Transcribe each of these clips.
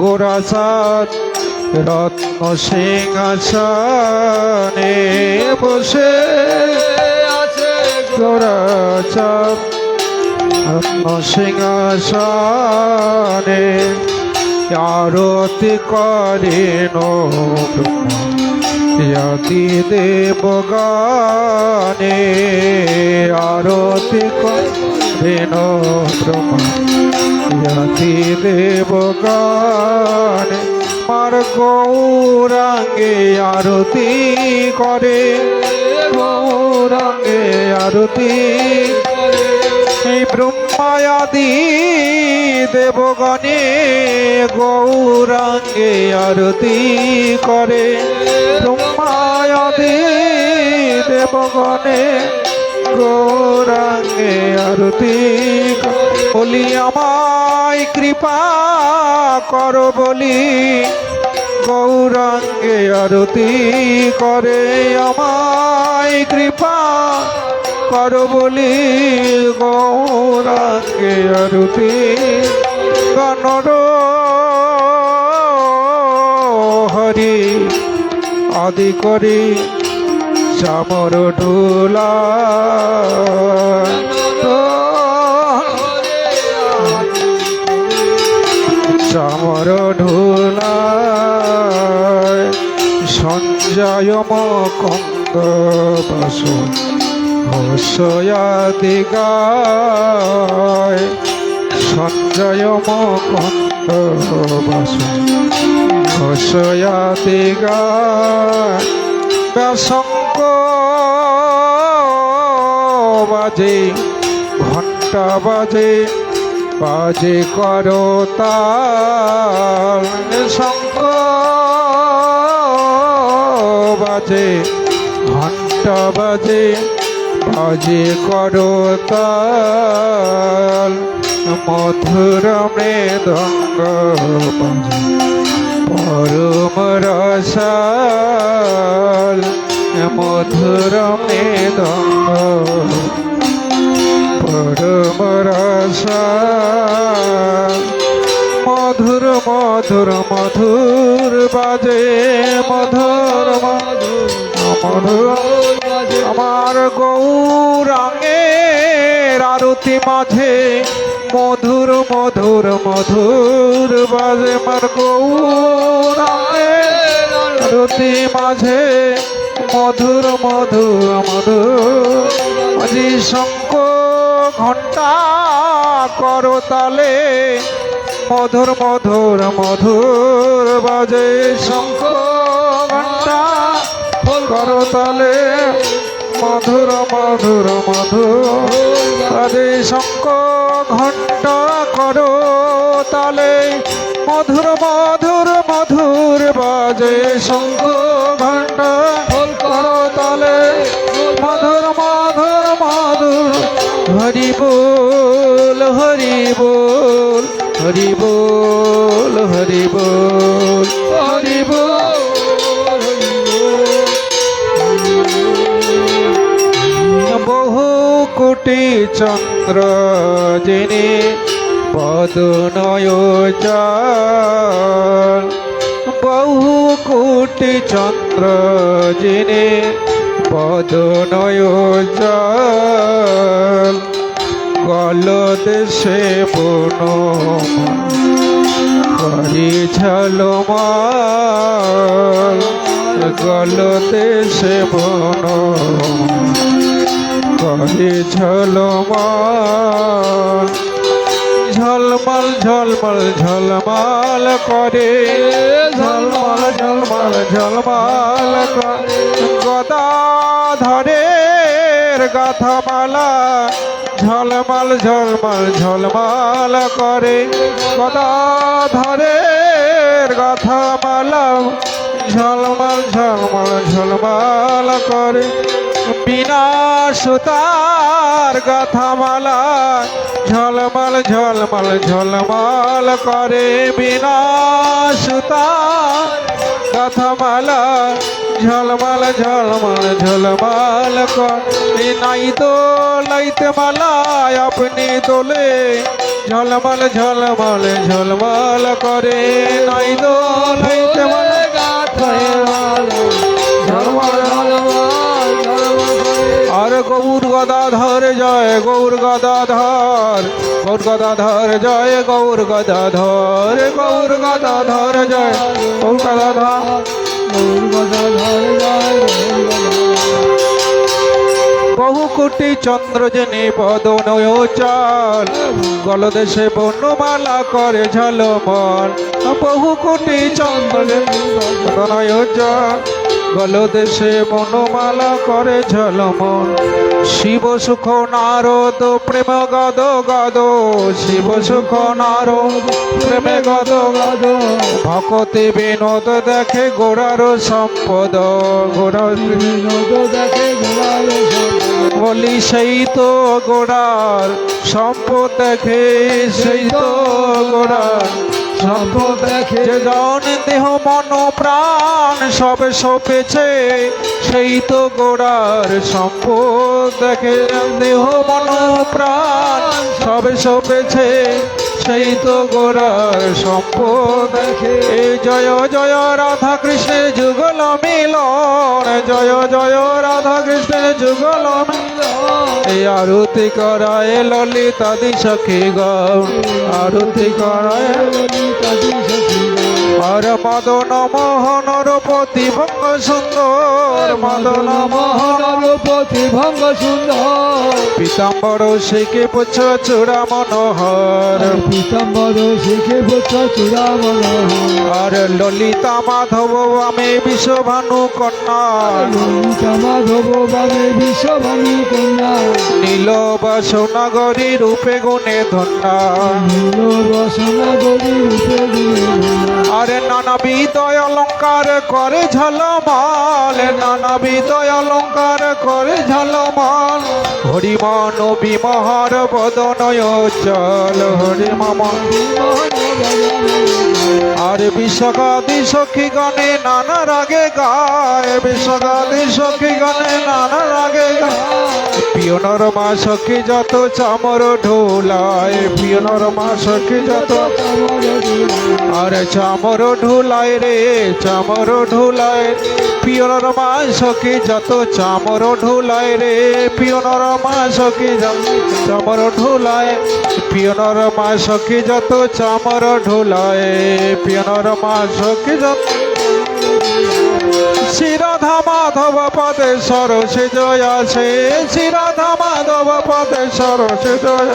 গোরাসাদ রত্ন সিংহাসনে বসে আছে গোরাচাঁদ রত্ন সিংহাসনে আরতি করেন ইয়াতি দেব গানে আরতি করেন ব্রহ্মা ইয়াতি দেব গানে, মার গৌরাঙ্গে আরতি করে। গৌরাঙ্গে আরতি এই ব্রহ্মায়াদি দেবগণে গৌরাঙ্গে আরতি করে। ব্রহ্মায়াদি দেবগণে গৌরাঙ্গে আরতি। বলি, আমায় কৃপা কর বলি। গৌরাঙ্গে আরতি করে আমায় কৃপা কর বলি। গৌরাঙ্গে আরতি গণর হরি আদি করি। চামর ঢোলা চামর ঢোলায় সঞ্জয় মকন্দ বাস হসয়াদি গায় সঞ্জয় মকন্দ বাস হসয়াদি গায় ব্যাসঙ্গ বাজে ঘণ্টা বাজে বাজে করো তাল। শঙ্খ বাজে ঘণ্টা বাজে বাজে করো তাল। মধুর মৃদঙ্গ পরম রসাল। মধুর মৃদঙ্গ মধুর মধুর মধুর বাজে, মধুর মধুর আমার গৌরাঙ্গের আরতি মাঝে মধুর মধুর মধুর বাজে আমার গৌরাঙ্গের আরতি মাঝে মধুর মধুর মধুর। আজি শঙ্খ ঘণ্টা করো তালে মধুর মধুর মধুর বাজে। শঙ্খ ঘণ্টা করো তালে মধুর মধুর মধুর বাজে। শঙ্খ ঘণ্টা করো তালে মধুর মধুর মধুর বাজে। শঙ্খ হরি বল হরি বল হরি বল হরি বল হরি বল বহু কোটি চন্দ্র যিনি পদনয় বহু কোটি চন্দ্র যিনি পদনয় গল দেশে বন হরি ঝলমাল। গল দেশে বন করে ঝলমাল। ঝলমল ঝলমল, ঝলমাল করে। ঝলমল ঝলমল, ঝলমাল করে। গদা ধরে গাথামালা ঝলমল ঝলমল ঝলমল করে। গদা ধরে গাথামালা। ঝলমল ঝলমল, ঝলমাল করে। বিনা সুতার গাথামালা। ঝলমল ঝলমল ঝলমল করে। বিনা সুতার গাথামালা। ঝলমল ঝলমল ঝলমল করে। নাই তো লাইতে মালা আপনি দোলে। ঝলমল ঝলমল ঝলমল করে। নাই দোলাইতে মনে আর গৌর গদাধর, জয় গৌর গদাধর। গৌর গদাধর, জয় গৌর গদাধর গৌর গদাধর, জয় গৌর গদাধর। বহু কোটি চন্দ্র জেনে বদন চাল গলদেশে বনমালা করে ঝলমল। বহু কোটি চন্দ্র বদন চাল গলদেশে বনমালা করে ঝলমন শিব সুখ নারদ, প্রেম গদ গদ। শিব সুখ নারদ, প্রেমে গদ গদ। ভকতে বিনোদ দেখে গোড়ার সম্পদ। গোড়ার বিনোদ দেখে গোড়ার বলি সেই তো গোড়ার সম্পদ দেখে সেই তো গোড়ার সম্পদ দেখে জন দেহ মন প্রাণ সবে সপেছে সেই তো গোড়ার সম্পদ দেখে। দেহ মন প্রাণ সবে সপেছে সেই তো গোড়ার সম্পদ জয় জয় রাধা কৃষ্ণের যুগল মিলন। জয় জয় রাধা কৃষ্ণের যুগল মিলন। এই আরতি করায় ললিতা দিশকে গৌ আরতি করায় আর মদন মোহন রূপতি ভঙ্গ সুন্দর মদন মোহন ভঙ্গ সুন্দর। পিতাম্বর শিখে পুচ্ছ চূড়া মনোহর। পীতাম্বর শিখে পুত্র চূড়ামন আর ললিতা মাধব আমি বিশ্বভানু কন্যা ললিতা মাধব বামে বিশ্বভানু কন্যা নীল বাসনগরী রূপে গুণে ধন্যা। নীল রসনা গরি রূপে আরে নানাবিধ অলঙ্কার করে ঝলমল নানাবিধ অলঙ্কার করে ঝলমল। হরিমন বিমহর বদনয় চল হরি মাম আর বিশ্বগাদি সখী গণে নানা রাগে গায়, বিশ্বগাদি সখী গণে নানা রাগে গায়। পিয়নর মা সখী যত চামর ঢোলায় পিয়নর মা সখী যত আরে চামর ঢুলায় রে, চামর ঢুলায় পিয়নর মা সখী যত চামর ঢুলায় রে, পিয়নর মা সখী যত চামর ঢুলায় পিয়নর মা সখী যত চামর ঢুলায় পিয়নর মা সখী যত শ্রীরাধা মাধব পদে সরসে জয় শ্রী রাধা মাধব পদে সরসে জয়।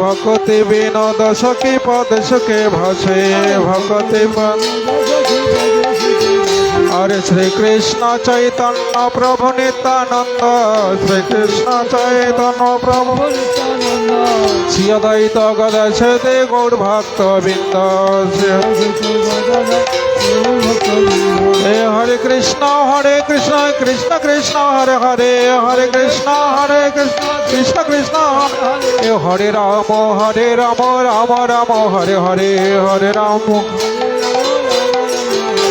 ভকতি বিনোদ সখী পদ সুখে ভাসে। ভকতি পদ হরে শ্রীকৃষ্ণ চৈতন্য প্রভু নিত্যানন্দ শ্রীকৃষ্ণ চৈতন্য প্রভু শ্রীয়দৈত গদাসে গৌর ভক্ত বৃন্দ হরে কৃষ্ণ হরে কৃষ্ণ কৃষ্ণ কৃষ্ণ, হরে হরে হরে কৃষ্ণ হরে কৃষ্ণ কৃষ্ণ কৃষ্ণ হরে হরে রাম হরে রাম রাম রাম, হরে হরে হরে রাম।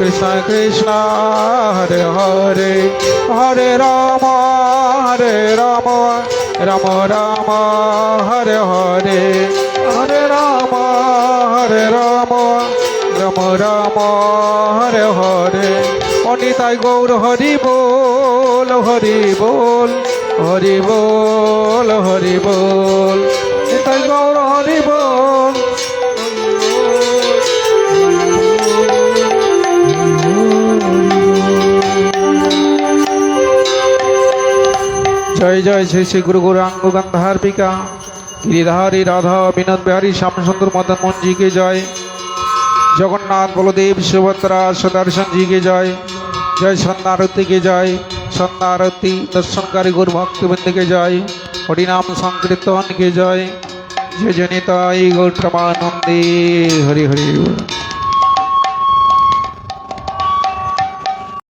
কৃষ্ণ কৃষ্ণ, হরে হরে হরে রাম হরে রাম রাম রাম, হরে হরে হরে রাম হরে রাম রাম রাম, হরে হরে। অনিতাই গৌর, হরি বল হরি বল হরি বল হরি বল। নিতাই গৌর, হরি বল জয় জয়, শ্রী শ্রী গুরু গৌরাঙ্গ গন্ধার্পিকা গিরিধারী রাধা বিনোদ বিহারী শ্যামসুন্দর মদন মঞ্জি কে জয়। জগন্নাথ বলদেব সুভদ্রা সদার্শন জি কে জয়। জয় সন্ধ্যারতী কে জয়। সন্ধ্যারতী দর্শনকারী গুরু ভক্তবৃন্দ কে জয়। হরিনাম সংকীর্তন কে জয়। জয় জনিতাই গৌরমানন্দে। হরি হরি।